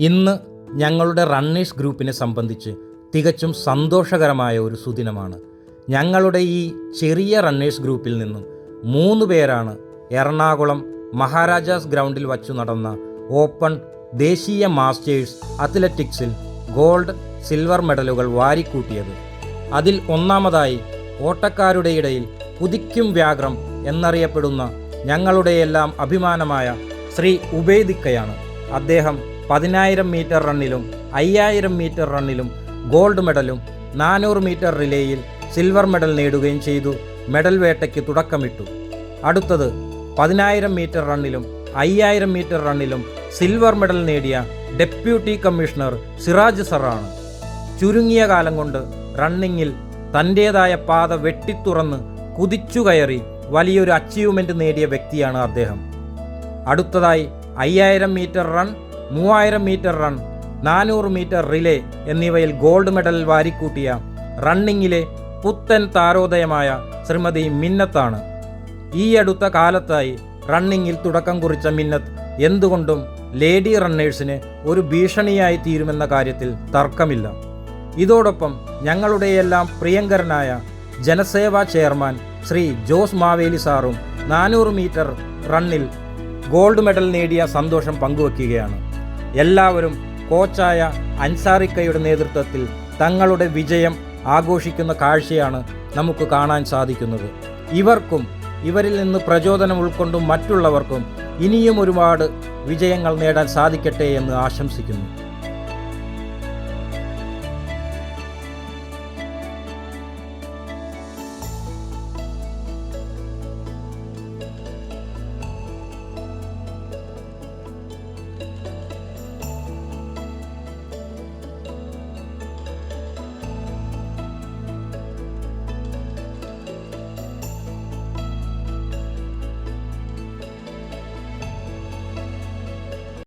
ഇന്ന് ഞങ്ങളുടെ റണ്ണേഴ്സ് ഗ്രൂപ്പിനെ സംബന്ധിച്ച് തികച്ചും സന്തോഷകരമായ ഒരു സുദിനമാണ്. ഞങ്ങളുടെ ഈ ചെറിയ റണ്ണേഴ്സ് ഗ്രൂപ്പിൽ നിന്നും മൂന്ന് പേരാണ് എറണാകുളം മഹാരാജാസ് ഗ്രൗണ്ടിൽ വച്ചു നടന്ന ഓപ്പൺ ദേശീയ മാസ്റ്റേഴ്സ് അത്ലറ്റിക്സിൽ ഗോൾഡ് സിൽവർ മെഡലുകൾ വാരിക്കൂട്ടിയത്. അതിൽ ഒന്നാമതായി ഓട്ടക്കാരുടെ ഇടയിൽ കുതിക്കും വ്യാഗ്രം എന്നറിയപ്പെടുന്ന ഞങ്ങളുടെയെല്ലാം അഭിമാനമായ ശ്രീ ഉബേദിക്കയാണ്. അദ്ദേഹം പതിനായിരം മീറ്റർ റണ്ണിലും അയ്യായിരം മീറ്റർ റണ്ണിലും ഗോൾഡ് മെഡലും നാനൂറ് മീറ്റർ റിലേയിൽ സിൽവർ മെഡൽ നേടുകയും ചെയ്തു. മെഡൽ വേട്ടയ്ക്ക് തുടക്കമിട്ടു. അടുത്തത് പതിനായിരം മീറ്റർ റണ്ണിലും അയ്യായിരം മീറ്റർ റണ്ണിലും സിൽവർ മെഡൽ നേടിയ ഡെപ്യൂട്ടി കമ്മീഷണർ സിറാജ് സറാണ് ചുരുങ്ങിയ കാലം കൊണ്ട് റണ്ണിങ്ങിൽ തന്റേതായ പാത വെട്ടിത്തുറന്ന് കുതിച്ചു കയറി വലിയൊരു അച്ചീവ്മെന്റ് നേടിയ വ്യക്തിയാണ് അദ്ദേഹം. അടുത്തതായി അയ്യായിരം മീറ്റർ റൺ മൂവായിരം മീറ്റർ റൺ നാനൂറ് മീറ്റർ റിലേ എന്നിവയിൽ ഗോൾഡ് മെഡൽ വാരിക്കൂട്ടിയ റണ്ണിങ്ങിലെ പുത്തൻ താരോദയമായ ശ്രീമതി മിന്നത്താണ്. ഈ അടുത്ത കാലത്തായി റണ്ണിങ്ങിൽ തുടക്കം കുറിച്ച മിന്നത്ത് എന്തുകൊണ്ടും ലേഡി റണ്ണേഴ്സിന് ഒരു ഭീഷണിയായി തീരുമെന്ന കാര്യത്തിൽ തർക്കമില്ല. ഇതോടൊപ്പം ഞങ്ങളുടെയെല്ലാം പ്രിയങ്കരനായ ജനസേവാ ചെയർമാൻ ശ്രീ ജോസ് മാവേലി സാറും നാനൂറ് മീറ്റർ റണ്ണിൽ ഗോൾഡ് മെഡൽ നേടിയ സന്തോഷം പങ്കുവയ്ക്കുകയാണ് എല്ലാവരും കോച്ചായ അൻസാറിക്കയുടെ നേതൃത്വത്തിൽ തങ്ങളുടെ വിജയം ആഘോഷിക്കുന്ന കാഴ്ചയാണ് നമുക്ക് കാണാൻ സാധിക്കുന്നത്. ഇവർക്കും ഇവരിൽ നിന്ന് പ്രചോദനം ഉൾക്കൊണ്ടും മറ്റുള്ളവർക്കും ഇനിയും ഒരുപാട് വിജയങ്ങൾ നേടാൻ സാധിക്കട്ടെ എന്ന് ആശംസിക്കുന്നു.